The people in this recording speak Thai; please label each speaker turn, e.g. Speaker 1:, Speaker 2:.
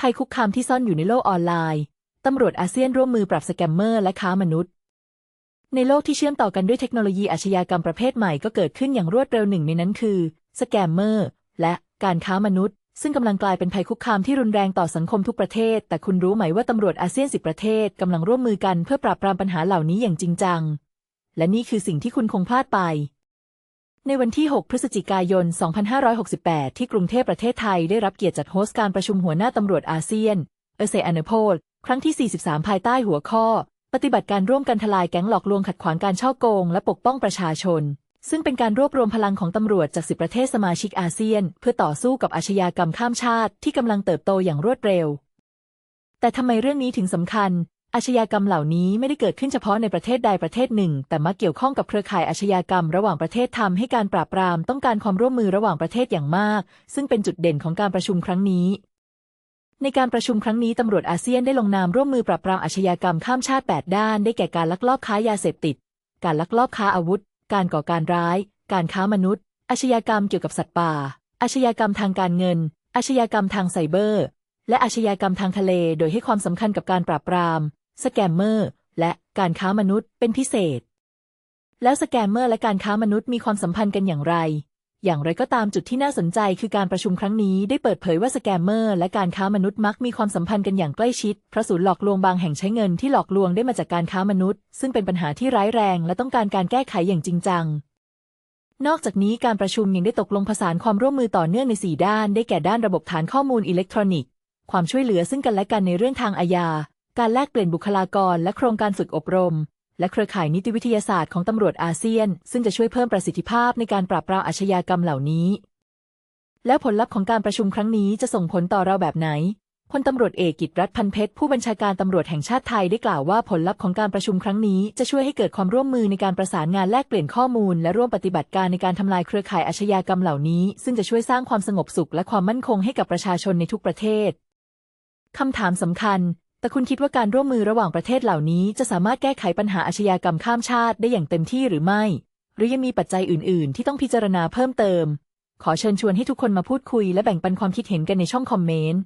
Speaker 1: ภัยคุกคามที่ซ่อนอยู่ในโลกออนไลน์ ตำรวจอาเซียนร่วมมือปรับสแกมเมอร์และค้ามนุษย์ ในโลกที่เชื่อมต่อกันด้วยเทคโนโลยีอาชญากรรมประเภทใหม่ก็เกิดขึ้นอย่างรวดเร็วหนึ่งในนั้นคือสแกมเมอร์และการค้ามนุษย์ ซึ่งกำลังกลายเป็นภัยคุกคามที่รุนแรงต่อสังคมทุกประเทศ แต่คุณรู้ไหมว่าตำรวจอาเซียนสิบประเทศกำลังร่วมมือกันเพื่อปราบปรามปัญหาเหล่านี้อย่างจริงจัง และนี่คือสิ่งที่คุณคงพลาดไป ในวันที่ 6 พฤศจิกายน 2568 ที่กรุงเทพประเทศไทยได้รับเกียรติจัดโฮสต์การประชุมหัวหน้าตำรวจอาเซียน เอเซอเนโพลครั้งที่ 43 ภายใต้หัวข้อ ปฏิบัติการร่วมกันทลายแก๊งหลอกลวงขัดขวางการช่อโกง และปกป้องประชาชน ซึ่งเป็นการรวบรวมพลังของตำรวจจาก 10 ประเทศสมาชิกอาเซียน เพื่อต่อสู้กับอาชญากรรมข้ามชาติที่กำลังเติบโตอย่างรวดเร็ว แต่ทำไมเรื่องนี้ถึงสำคัญ อาชญากรรมเหล่านี้ไม่ได้เกิดขึ้นเฉพาะในประเทศใดประเทศหนึ่ง แต่มักเกี่ยวข้องกับเครือข่ายอาชญากรรมระหว่างประเทศทำให้การปราบปรามต้องการความร่วมมือระหว่างประเทศอย่างมาก ซึ่งเป็นจุดเด่นของการประชุมครั้งนี้ ในการประชุมครั้งนี้ตำรวจอาเซียนได้ลงนามร่วมมือปราบปรามอาชญากรรมข้ามชาติ 8 ด้าน ได้แก่การลักลอบค้ายาเสพติด การลักลอบค้าอาวุธ การก่อการร้าย การค้ามนุษย์ อาชญากรรมเกี่ยวกับสัตว์ป่า อาชญากรรมทางการเงิน อาชญากรรมทางไซเบอร์ และอาชญากรรมทางทะเล โดยให้ความสำคัญกับการปราบปราม สแกมเมอร์ และการค้ามนุษย์เป็นพิเศษ แล้วสแกมเมอร์และการค้ามนุษย์มีความสัมพันธ์กันอย่างไร อย่างไรก็ตามจุดที่น่าสนใจคือการประชุมครั้งนี้ได้เปิดเผยว่าสแกมเมอร์และการค้ามนุษย์มักมีความสัมพันธ์กันอย่างใกล้ชิดเพราะศูนย์หลอกลวงบางแห่งใช้เงินที่หลอกลวงได้มาจากการค้ามนุษย์ ซึ่งเป็นปัญหาที่ร้ายแรงและต้องการการแก้ไขอย่างจริงจังนอกจากนี้การประชุมยังได้ตกลงผสานความร่วมมือต่อเนื่องใน 4 ด้าน ได้แก่ด้านระบบฐานข้อมูลอิเล็กทรอนิกส์ ความช่วยเหลือซึ่งกันและกันในเรื่องทางอาญา การแลกเปลี่ยนบุคลากร และโครงการฝึกอบรม และเครือข่ายนิติวิทยาศาสตร์ของตำรวจอาเซียน ซึ่งจะช่วยเพิ่มประสิทธิภาพในการปราบปรามอาชญากรรมเหล่านี้ แล้วผลลัพธ์ของการประชุมครั้งนี้จะส่งผลต่อเราแบบไหนพลตำรวจเอกกิตรัฐพันเพชรผู้บัญชาการตำรวจแห่งชาติไทยได้กล่าวว่าผลลัพธ์ของการประชุมครั้งนี้จะช่วยให้เกิดความร่วมมือในการประสานงานแลกเปลี่ยนข้อมูล และร่วมปฏิบัติการในการทำลายเครือข่ายอาชญากรรมเหล่านี้ ซึ่งจะช่วยสร้างความสงบสุขและความมั่นคงให้กับประชาชนในทุกประเทศคำถามสำคัญ แต่คุณคิดว่าการร่วมมือระหว่างประเทศเหล่านี้จะสามารถแก้ไขปัญหาอาชญากรรมข้ามชาติได้อย่างเต็มที่หรือไม่ หรือยังมีปัจจัยอื่น ๆ ที่ต้องพิจารณาเพิ่มเติม ขอเชิญชวนให้ทุกคนมาพูดคุยและแบ่งปันความคิดเห็นกันในช่องคอมเมนต์